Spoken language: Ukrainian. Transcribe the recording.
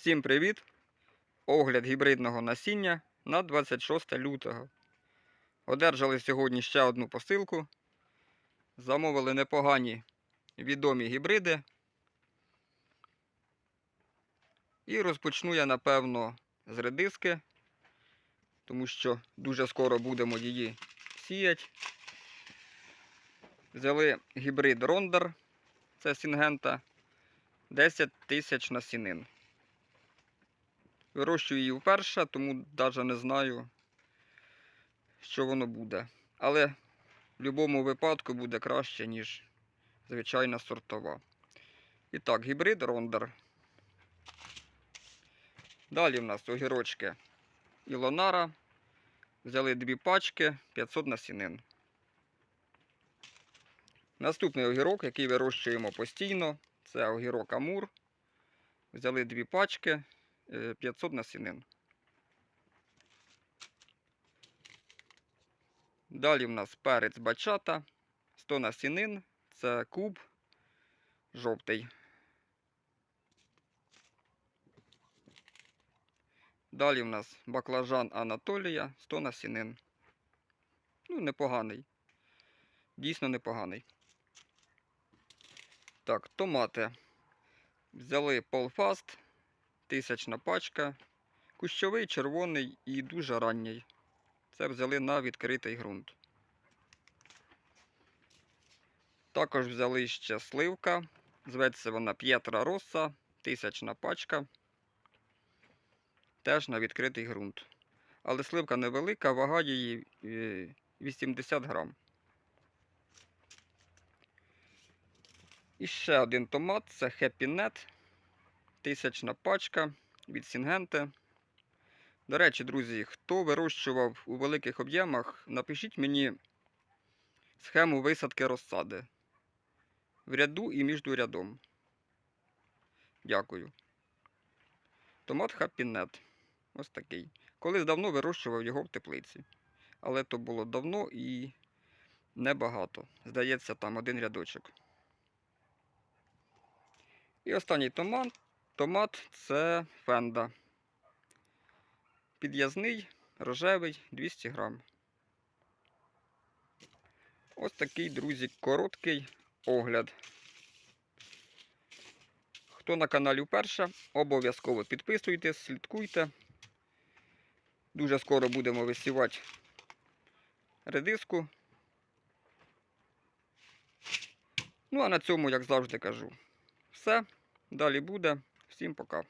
Всім привіт! Огляд гібридного насіння на 26 лютого. Одержали сьогодні ще одну посилку. Замовили непогані відомі гібриди. І розпочну я, напевно, з редиски, тому що дуже скоро будемо її сіяти. Взяли гібрид Рондар, це Сінгента, 10 тисяч насінин. Вирощую її вперше, тому навіть не знаю, що воно буде. Але в будь-якому випадку буде краще, ніж звичайна сортова. І так, гібрид Рондар. Далі в нас огірочки Ілонара. Взяли дві пачки 500 насінин. Наступний огірок, який вирощуємо постійно, це огірок Амур. Взяли дві пачки 500 насінин. Далі в нас перець бачата, 100 насінин, це куб жовтий. Далі в нас баклажан Анатолія, 100 насінин. Ну, непоганий. Дійсно непоганий. Так, томати. Взяли Полфаст, тисячна пачка. Кущовий, червоний і дуже ранній. Це взяли на відкритий ґрунт. Також взяли ще сливка. Зветься вона П'єтра Росса, тисячна пачка. Теж на відкритий ґрунт. Але сливка невелика, вага її е, 80 грам. І ще один томат це Happy Net. Тисячна пачка від Сінгенте. До речі, друзі, хто вирощував у великих об'ємах, напишіть мені схему висадки розсади в ряду і між рядом. Дякую. Томат Net. Ось такий. Колись давно вирощував його в теплиці. Але то було давно і небагато. Здається, там один рядочок. І останній томат. Томат це фенда. Під'язний, рожевий, 200 грам. Ось такий, друзі, короткий огляд. Хто на каналі вперше, обов'язково підписуйтесь, слідкуйте. Дуже скоро будемо висівати редиску. Ну, а на цьому, як завжди кажу, все. Далі буде. Всім пока.